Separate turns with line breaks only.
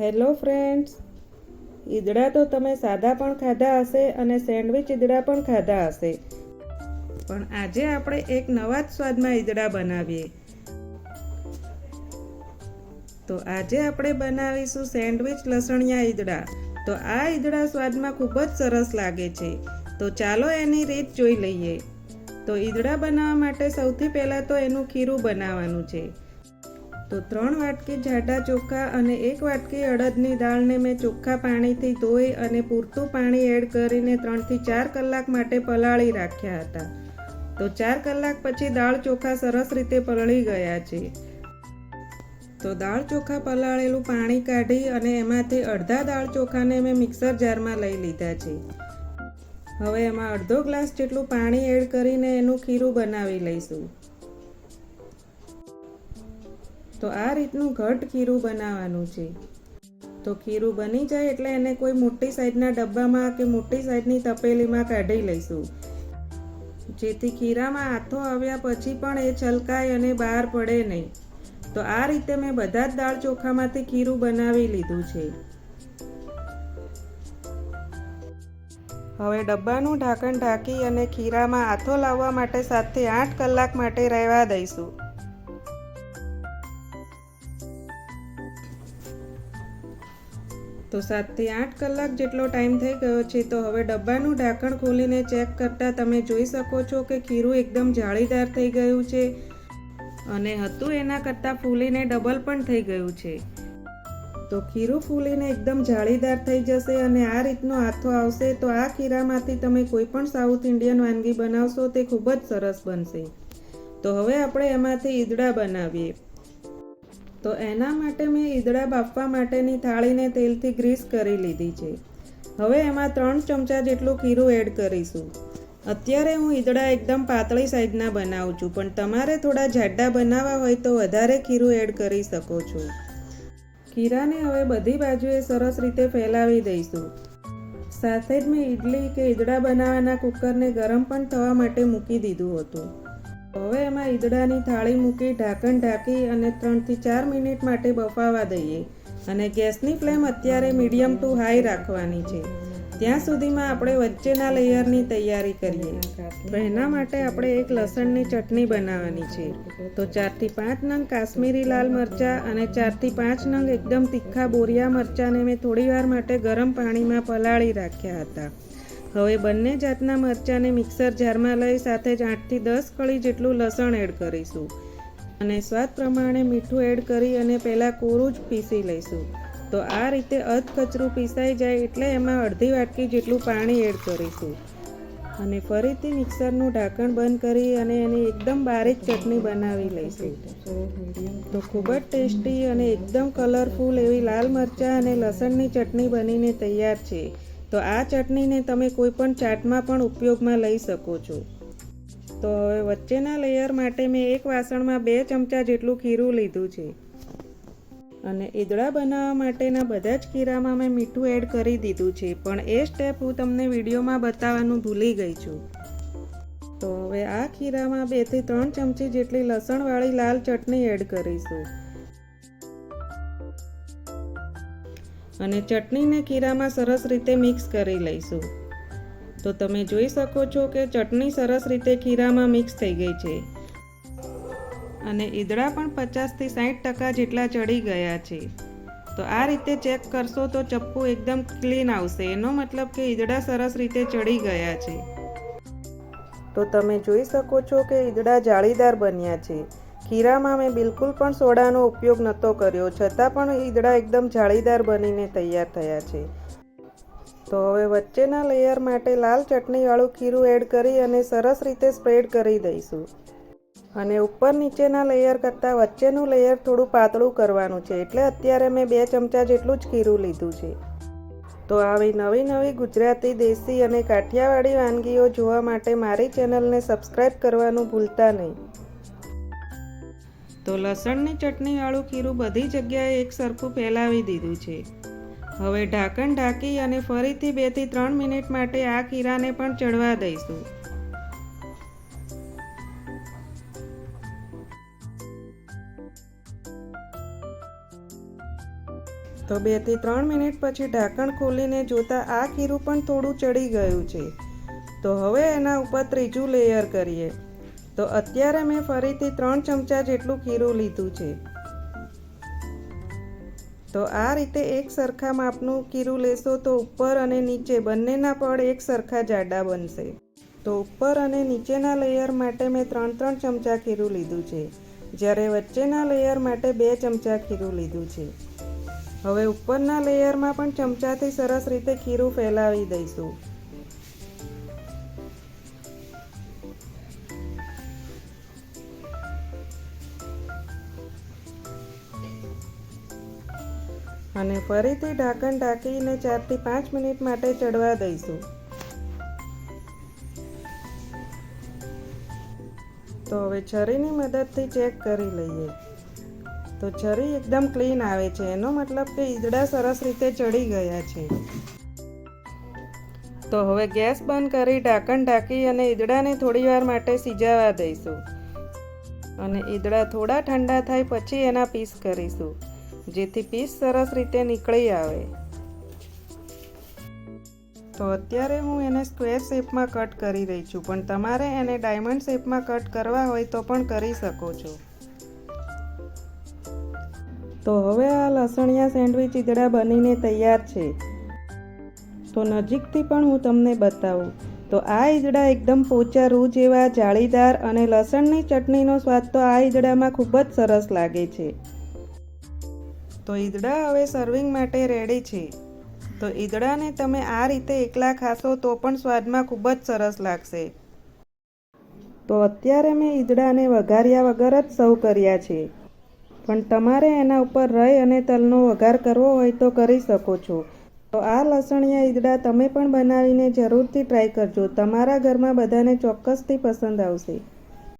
Hello friends idada તો તમે સાદા પણ ખાધા હશે અને સેન્ડવિચ ઈદડા પણ ખાધા હશે. પણ આજે આપણે એક નવા જ સ્વાદમાં ઈદડા બનાવીએ. તો આજે આપણે બનાવીશું સેન્ડવિચ લસણિયા ઈદડા. તો આ ઈદડા સ્વાદમાં ખૂબ જ સરસ લાગે છે. તો ચાલો એની રીત જોઈ લઈએ. તો ઈદડા બનાવવા માટે સૌથી પહેલાં તો એનું ખીરું બનાવવાનું છે. તો ત્રણ વાટકી જાડા ચોખા અને એક વાટકી અડદની દાળને મેં ચોખ્ખા પાણીથી ધોઈ અને પૂરતું પાણી એડ કરીને ત્રણથી ચાર કલાક માટે પલાળી રાખ્યા હતા. તો ચાર કલાક પછી દાળ ચોખા સરસ રીતે પલળી ગયા છે. તો દાળ ચોખા પલાળેલું પાણી કાઢી અને એમાંથી અડધા દાળ ચોખાને મેં મિક્સર જારમાં લઈ લીધા છે. હવે એમાં અડધો ગ્લાસ જેટલું પાણી એડ કરીને એનું ખીરું બનાવી લઈશું. તો આ રીતનું ઘટ ખીરું બનાવવાનું છે. તો ખીરું બની જાય એટલે એને કોઈ મોટી સાઈઝના ડબ્બામાં કે મોટી સાઈઝની તપેલીમાં કાઢી લઈશું. જેથી ખીરામાં હાથો આવ્યા પછી પણ એ છલકાય અને બહાર પડે નહીં. તો આ રીતે મેં બધા જ દાળ ચોખામાંથી ખીરું બનાવી લીધું છે. હવે ડબ્બાનું ઢાંકણ ઢાંકી અને ખીરામાં આથો લાવવા માટે સાતથી આઠ કલાક માટે રહેવા દઈશું. તો સાતથી આઠ કલાક જેટલો ટાઈમ થઈ ગયો છે, તો હવે ડબ્બાનું ઢાંકણ ખોલીને ચેક કરતાં તમે જોઈ શકો છો કે ખીરું એકદમ જાળીદાર થઈ ગયું છે અને હતું એના કરતાં ફૂલીને ડબલ પણ થઈ ગયું છે. તો ખીરું ફૂલીને એકદમ જાળીદાર થઈ જશે અને આ રીતનો હાથો આવશે તો આ ખીરામાંથી તમે કોઈ પણ સાઉથ ઇન્ડિયન વાનગી બનાવશો તે ખૂબ જ સરસ બનશે. તો હવે આપણે એમાંથી ઈદડા બનાવીએ. તો એના માટે મેં ઈદડા બાફવા માટેની થાળીને તેલથી ગ્રીસ કરી લીધી છે. હવે એમાં ત્રણ ચમચા જેટલું ખીરું એડ કરીશું. અત્યારે હું ઈદડા એકદમ પાતળી સાઈઝના બનાવું છું, પણ તમારે થોડા જાડા બનાવવા હોય તો વધારે ખીરું એડ કરી શકો છો. ખીરાને હવે બધી બાજુએ સરસ રીતે ફેલાવી દઈશું. સાથે જ મેં ઈડલી કે ઈદડા બનાવવાના કુકરને ગરમ પણ થવા માટે મૂકી દીધું હતું. હવે એમાં ઈદડાની થાળી મૂકી ઢાંકણ ઢાંકી અને ત્રણથી ચાર મિનિટ માટે બફાવા દઈએ અને ગેસની ફ્લેમ અત્યારે મીડિયમ ટુ હાઈ રાખવાની છે. ત્યાં સુધીમાં આપણે વચ્ચેના લેયરની તૈયારી કરીએ. તો એના માટે આપણે એક લસણની ચટણી બનાવવાની છે. તો ચારથી પાંચ નંગ કાશ્મીરી લાલ મરચાં અને ચારથી પાંચ નંગ એકદમ તીખા બોરિયા મરચાંને મેં થોડીવાર માટે ગરમ પાણીમાં પલાળી રાખ્યા હતા. હવે બંને જાતના મરચાંને મિક્સર જારમાં લઈ સાથે જ આઠથી દસ કળી જેટલું લસણ એડ કરીશું. અને સ્વાદ પ્રમાણે મીઠું એડ કરી અને પહેલાં કોરું જ પીસી લઈશું. તો આ રીતે અધ કચરું પીસાઈ જાય એટલે એમાં અડધી વાટકી જેટલું પાણી એડ કરીશું. અને ફરીથી મિક્સરનું ઢાંકણ બંધ કરી અને એની એકદમ બારીક ચટણી બનાવી લઈશું. તો ખૂબ જ ટેસ્ટી અને એકદમ કલરફુલ એવી લાલ મરચાં અને લસણની ચટણી બનીને તૈયાર છે. તો આ ચટણીને તમે કોઈ પણ ચાટમાં પણ ઉપયોગમાં લઈ શકો છો. તો હવે વચ્ચેના લેયર માટે મેં એક વાસણમાં બે ચમચા જેટલું ખીરું લીધું છે. અને ઈદળા બનાવવા માટેના બધા જ ખીરામાં મેં મીઠું એડ કરી દીધું છે. પણ એ સ્ટેપ હું તમને વિડીયોમાં બતાવવાનું ભૂલી ગઈ છું. તો હવે આ ખીરામાં બેથી ત્રણ ચમચી જેટલી લસણવાળી લાલ ચટણી એડ કરીશું. અને ચટણીને ખીરામાં સરસ રીતે મિક્સ કરી લઈશું. તો તમે જોઈ શકો છો કે ચટણી સરસ રીતે ખીરામાં મિક્સ થઈ ગઈ છે. અને ઈદડા પણ પચાસથી સાઠ ટકા જેટલા ચડી ગયા છે. તો આ રીતે ચેક કરશો તો ચપ્પુ એકદમ ક્લીન આવશે. એનો મતલબ કે ઈદડા સરસ રીતે ચડી ગયા છે. તો તમે જોઈ શકો છો કે ઈદડા જાળીદાર બન્યા છે. ખીરામાં મેં બિલકુલ પણ સોડાનો ઉપયોગ નહોતો કર્યો. છતાં પણ ઈદડા એકદમ જાળીદાર બનીને તૈયાર થયા છે. તો હવે વચ્ચેના લેયર માટે લાલ ચટણીવાળું ખીરું એડ કરી અને સરસ રીતે સ્પ્રેડ કરી દઈશું. અને ઉપર નીચેના લેયર કરતાં વચ્ચેનું લેયર થોડું પાતળું કરવાનું છે. એટલે અત્યારે મેં બે ચમચા જેટલું જ ખીરું લીધું છે. તો આવી નવી નવી ગુજરાતી, દેશી અને કાઠિયાવાડી વાનગીઓ જોવા માટે મારી ચેનલને સબસ્ક્રાઈબ કરવાનું ભૂલતા નહીં. તો લસણની ચટણીવાળું ખીરું બધી જગ્યાએ એક સરખું ફેલાવી દીધું છે. હવે ઢાંકણ ઢાંકી અને ફરીથી બેથી ત્રણ મિનિટ માટે આ ખીરાને પણ ચડવા દઈશું. તો બેથી ત્રણ મિનિટ પછી ઢાંકણ ખોલીને જોતા આ ખીરું પણ થોડું ચડી ગયું છે. તો હવે એના ઉપર ત્રીજું લેયર કરીએ. તો અત્યારે મેં ફરીથી ત્રણ ચમચા જેટલું ખીરું લીધું છે. તો આ રીતે એક સરખા માપનું ખીરું લેશો તો ઉપર અને નીચે બંનેના પડ એક સરખા જાડા બનશે. તો ઉપર અને નીચેના લેયર માટે મેં ત્રણ ત્રણ ચમચા ખીરું લીધું છે. જ્યારે વચ્ચેના લેયર માટે બે ચમચા ખીરું લીધું છે. હવે ઉપરના લેયરમાં પણ ચમચાથી સરસ રીતે ખીરું ફેલાવી દઈશું. અને ફરીથી ઢાંકણ ઢાંકીને ચારથી પાંચ મિનિટ માટે ચડવા દઈશું. તો હવે છરીની મદદથી ચેક કરી લઈએ. તો છરી એકદમ ક્લીન આવે છે. એનો મતલબ કે ઈદડા સરસ રીતે ચડી ગયા છે. તો હવે ગેસ બંધ કરી ઢાંકણ ઢાંકી અને ઈદડાને થોડીવાર માટે સિજાવા દઈશું. અને ઈદડા થોડા ઠંડા થાય પછી એના પીસ કરીશું. જેથી પીસ સરસ રીતે નીકળી આવે. તો અત્યારે હું એને સ્ક્વેર શેપમાં કટ કરી રહી છું, પણ તમારે એને ડાયમંડ શેપમાં કટ કરવા હોય તો પણ કરી શકો છો. તો હવે આ લસણિયા સેન્ડવિચ ઈદડા બનીને તૈયાર છે. તો નજીકથી પણ હું તમને બતાવું. તો આ ઈદડા એકદમ પોચા રૂ જેવા, જાળીદાર અને લસણની ચટણીનો સ્વાદ તો આ ઈદડામાં ખૂબ જ સરસ લાગે છે. તો ઈદડા હવે સર્વિંગ માટે રેડી છે. તો ઈદડાને તમે આ રીતે એકલા ખાશો તો પણ સ્વાદમાં ખૂબ જ સરસ લાગશે. તો અત્યારે મેં ઈદડાને વઘાર્યા વગર જ સર્વ કર્યા છે. પણ તમારે એના ઉપર રઈ અને તલનો વઘાર કરવો હોય તો કરી શકો છો. તો આ લસણિયા ઈદડા તમે પણ બનાવીને જરૂરથી ટ્રાય કરજો. તમારા ઘરમાં બધાને ચોક્કસથી પસંદ આવશે.